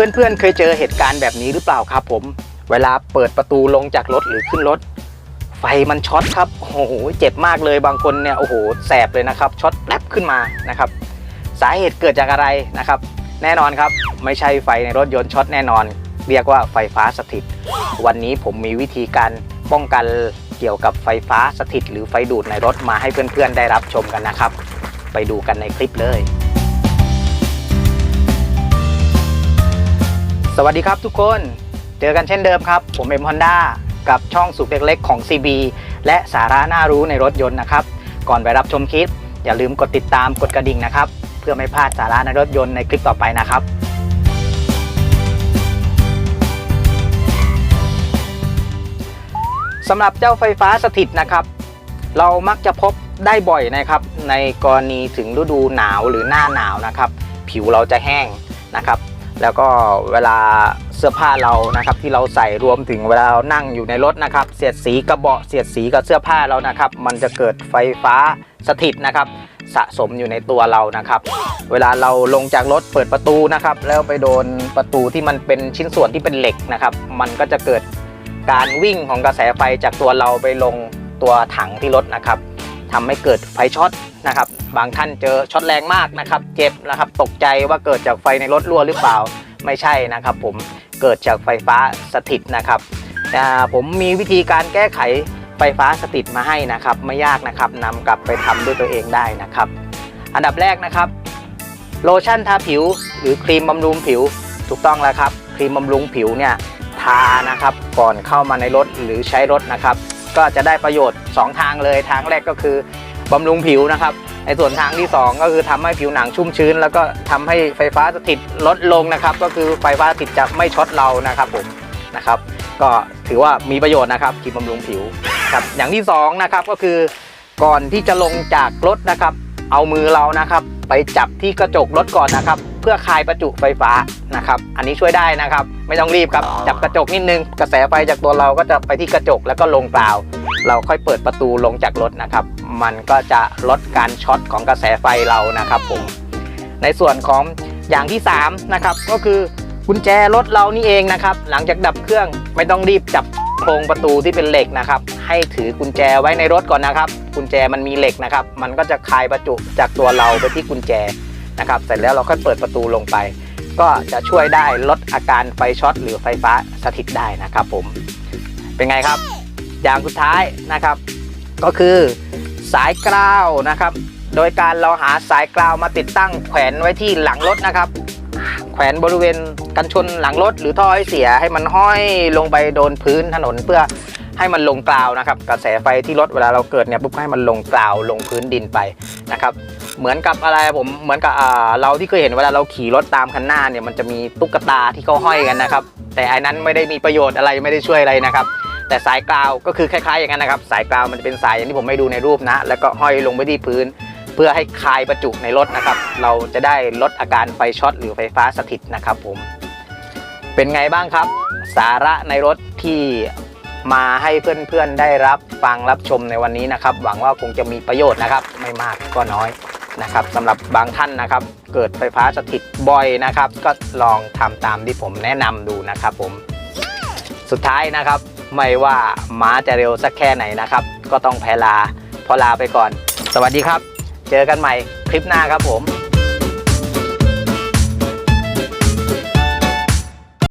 เพื่อนๆ เคยเจอเหตุการณ์แบบนี้หรือเปล่าครับผม เวลาเปิดประตูลงจากรถหรือขึ้นรถ ไฟมันช็อตครับ โอ้โห เจ็บมากเลยบางคนเนี่ย โอ้โห แสบเลยนะครับ ช็อตแป๊บขึ้นมานะครับ สาเหตุเกิดจากอะไรนะครับ แน่นอนครับ ไม่ใช่ไฟในรถยนต์ช็อตแน่นอน เรียกว่าไฟฟ้าสถิต วันนี้ผมมีวิธีการป้องกันเกี่ยวกับไฟฟ้าสถิต หรือไฟดูดในรถมาให้เพื่อนๆ ได้รับชมกันนะครับ ไปดูกันในคลิปเลย สวัสดีครับทุกคน เจอกันเช่นเดิมครับ ผมเอ็มฮอนด้ากับช่องสุขเล็กๆของ CB และสาระน่ารู้ในรถยนต์นะครับ ก่อนไปรับชมคลิป อย่าลืมกดติดตามกดกระดิ่งนะครับ เพื่อไม่พลาดสาระในรถยนต์ในคลิปต่อไปนะครับสำหรับเจ้าไฟฟ้าสถิตนะครับ เรามักจะพบได้บ่อยนะครับ ในกรณีถึงฤดูหนาวหรือหน้าหนาวนะครับ ผิวเราจะแห้งนะครับ แล้วก็เวลาเสื้อผ้าเรานะครับที่เราใส่รวมถึงเวลาเรานั่งอยู่ในรถนะครับ เสียดสีกระเบาะเสียดสีกับเสื้อผ้าเรานะครับ มันจะเกิดไฟฟ้าสถิตนะครับ สะสมอยู่ในตัวเรานะครับ เวลาเราลงจากรถเปิดประตูนะครับ แล้วไปโดนประตูที่มันเป็นชิ้นส่วนที่เป็นเหล็กนะครับ มันก็จะเกิดการวิ่งของกระแสไฟจากตัวเราไปลงตัวถังที่รถนะครับ ทำให้เกิดไฟช็อตนะครับ บางท่านเจอช็อตแรงมากนะครับ เจ็บนะครับ ตกใจว่าเกิดจากไฟในรถรั่วหรือเปล่า ไม่ใช่นะครับ ผม เกิดจากไฟฟ้าสถิตนะครับอ่าผมมีวิธีการแก้ไขไฟฟ้าสถิตมาให้นะครับ ไม่ยากนะครับนำกลับไปทำด้วยตัวเองได้นะครับ อันดับแรกนะครับ โลชั่นทาผิว หรือครีมบำรุงผิว ถูกต้องแล้วครับ ครีมบำรุงผิวเนี่ยทานะครับ ก่อนเข้ามาในรถหรือใช้รถนะครับ ก็จะได้ประโยชน์ 2 ทางเลยทางแรกก็คือบำรุงผิวนะครับในส่วนทางที่ 2 ก็คือทำให้ผิวหนังชุ่มชื้น แล้วก็ทำให้ไฟฟ้าสถิตลดลงนะครับ ก็คือไฟฟ้าสถิตจะไม่ช็อตเรานะครับผมนะครับ ก็ถือว่ามีประโยชน์นะครับครีมบำรุงผิวครับอย่างที่สองนะครับก็คือก่อนที่จะลงจากรถนะครับ เอามือเรานะครับ ไปจับที่กระจกรถก่อนนะครับ เพื่อคลายประจุไฟฟ้านะครับ อันนี้ช่วยได้นะครับ ไม่ต้องรีบครับ จับกระจกนิดนึง กระแสไฟจากตัวเราก็จะไปที่กระจกแล้วก็ลงกล่าวเราค่อยเปิดประตูลงจากรถนะครับ มันก็จะลดการช็อตของกระแสไฟเรานะครับผม ในส่วนของอย่างที่3นะครับก็คือกุญแจรถเรานี่เองนะครับ หลังจากดับเครื่องไม่ต้องรีบจับโครงประตูที่เป็นเหล็กนะครับ ให้ถือกุญแจไว้ในรถก่อนนะครับ กุญแจมันมีเหล็กนะครับ มันก็จะคลายประจุจากตัวเราไปที่กุญแจ นะครับเสร็จแล้วเราค่อยเปิดประตูลงไป ก็จะช่วยได้ลดอาการไฟช็อตหรือไฟฟ้าสถิตได้นะครับผมเป็นไงครับ อย่างสุดท้ายนะครับ ก็คือสายกราวนะครับ โดยการเราหาสายกราวมาติดตั้งแขวนไว้ที่หลังรถนะครับ แขวนบริเวณกันชนหลังรถหรือท่อไอเสียให้มันห้อยลงไปโดนพื้นถนนเพื่อให้มันลงกราวนะครับ กระแสไฟที่รถเวลาเราเกิดเนี่ยปุ๊บให้มันลงกราวลงพื้นดินไปนะครับ เหมือนกับอะไรผมเหมือนกับเราที่เคยเห็นเวลาเราขี่รถตามคันหน้าเนี่ยมันจะมีตุ๊กตาที่เขาห้อยกันนะครับ แต่อันนั้นไม่ได้มีประโยชน์อะไรไม่ได้ช่วยอะไรนะครับ แต่สายกาวก็คือคล้ายๆอย่างนั้นนะครับ สายกาวมันจะเป็นสายอย่างที่ผมให้ดูในรูปนะ แล้วก็ห้อยลงไปที่พื้น เพื่อให้คลายประจุในรถนะครับ เราจะได้ลดอาการไฟช็อตหรือไฟฟ้าสถิตนะครับ ผม เป็นไงบ้างครับ สาระในรถที่มาให้เพื่อนๆได้รับฟังรับชมในวันนี้นะครับ หวังว่าคงจะมีประโยชน์นะครับ ไม่มากก็น้อย นะครับสำหรับบางท่านนะครับ เกิดไฟฟ้าสถิตบ่อยนะครับ ก็ลองทำตามที่ผมแนะนำดูนะครับผมสุดท้ายนะครับ ไม่ว่าม้าจะเร็วสักแค่ไหนนะครับ ก็ต้องแพ้ลาพอลาไปก่อน สวัสดีครับ เจอกันใหม่คลิปหน้าครับผม